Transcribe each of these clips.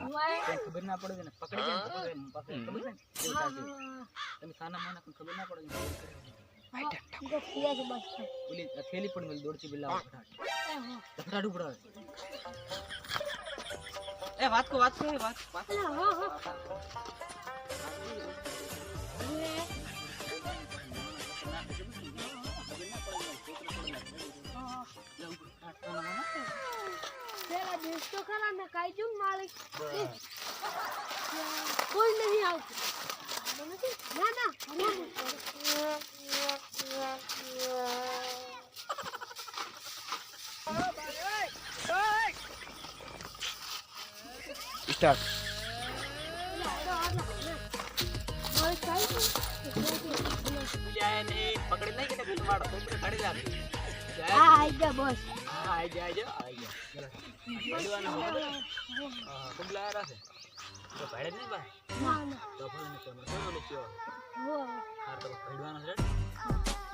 ખબર ના પડે ને પકડી જાય ને પકડે, ખબર ને? તમે સાના માના પણ ખબર ના પડે થેલી પણ મળી દોડતી બિલ્લા ફટાફટ. તો ઉપડાવે. એ વાત કો વાત કો વાત વાત પેલા દેશ તો ખરા ને કાયજુ માલિક કોઈ નહીં આવતું મને કે, ના ના હમણાં સ્ટાર્ટ મારે કાંઈ પેલી આ એને પકડી નહીં કે પેલું મારો તો પેલું કાઢી નાખે. હા આઈ જા બસ હા, આઈ જા, આઈ જા, આઈ જા. કુંબલા છે. તો ભાડે નહીં? હો હાર ભેડવાનો છે.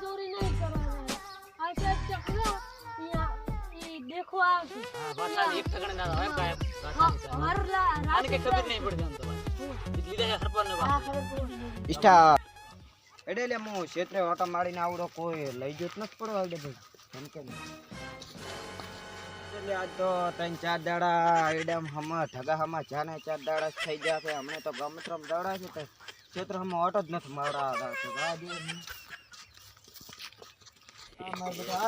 ચોરી નહીં કરવાની આ ચકલો ઈ દેખો હા, એક ના આને ખબર નહીં આમ લીધા છે હું ક્ષેત્રે ઓટો મારીને આવડો કોઈ લઈ જત નથી પડવા આવડે ભાઈ એમ કે આજ ચાર દાડા એડમ હમણાં ઢગા હમા જાને ચાર દાડા થઈ ગયા છે. હમણે તો ગમત્રમ દાડા છે તો ક્ષેત્ર હમણાં ઓટો જ નથી મારવા તો આ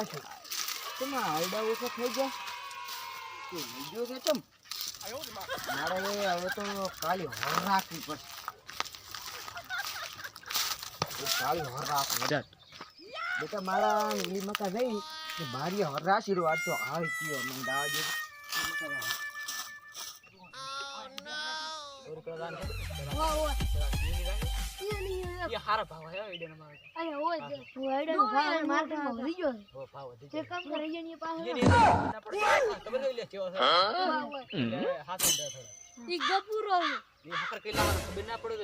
છે. ઓછા થઈ ગયા? લઈ છે તમ મારે હવે તો કાલી હોર રાખવી કાલી હોર રાખવી મારા જઈ ને બારી હોર રાશી રો આજ તો મને ભરી ગયો હો, ભાવ વધી તે જાય. કામ કરે છે એની પાસે ઈડેને ના. પડે. ખબર નહીં લે કેવો છે. હોય, હોય. એટલે હાથ ઊંધા થોડા. ઈ ગપુરો છે. એ હાકર કેટલા વાર ખબર ના પડે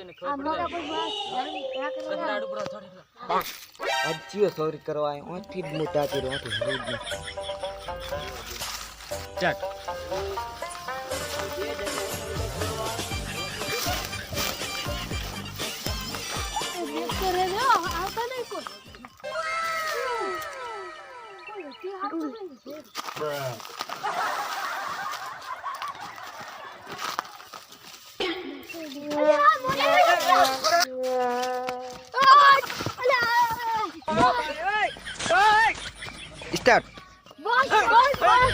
અજીઓ સોરી કરવા આવ્યો. ઓથી જ મોટા થી રોટી હરી જ ચટ રહેજો આવતા નહીં કોઈ કોઈ નથી આવતું નહીં. અલ્યા, મોટા અલ્યા. સ્ટાર્ટ બોસ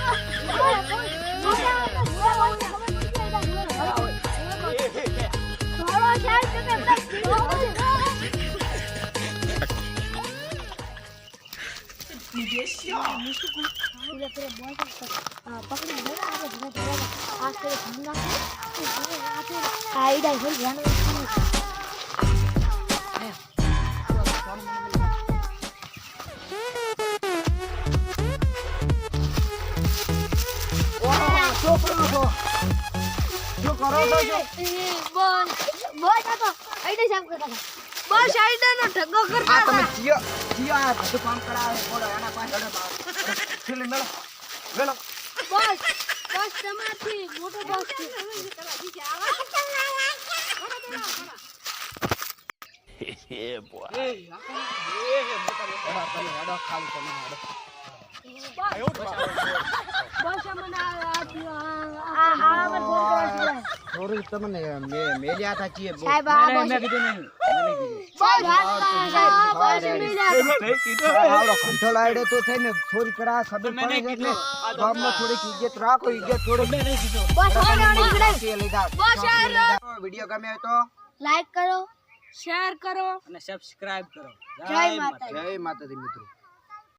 બોસ બોસ આઈડા હોય જાણવું શું કરો છો બસ આઈડા નો ઢગો આ કરતા તમે ચિયો ચિયો આ બધું કામ કરાવે બોલો એના પાછળ છેલ્લે મેળો મેળો બસ બસ તમારથી મોટો બસ છે એ આ કોણ? એ હે મોટા મોટા. તમે એડો ખાલી તમે એડો બસ અમને આ આ મને ફોન કરવા છે થોડું તમને મે મેલ્યા હતા ચીએ બહુ સાહેબ ના, આ ના, બસ મેં કીધું નહીં. મેં નહીં કીધું. સાહેબ બસ મિલા આવડો કંટ્રોલ આડ્યો તો થઈને થોડી કરા ખબર મેં પડે નહીં છે એટલે કીધું. આ તો ગામમાં થોડીક ઇજ્જત રાખો ઇજ્જત થોડીક મેં નહીં કીધું. બસ ઓરડી ગડે સાચી લીધા બસ યાર. વિડિયો ગમે હોય તો લાઈક કરો શેર કરો અને સબસ્ક્રાઇબ કરો જય માતા જય માતાજી મિત્રો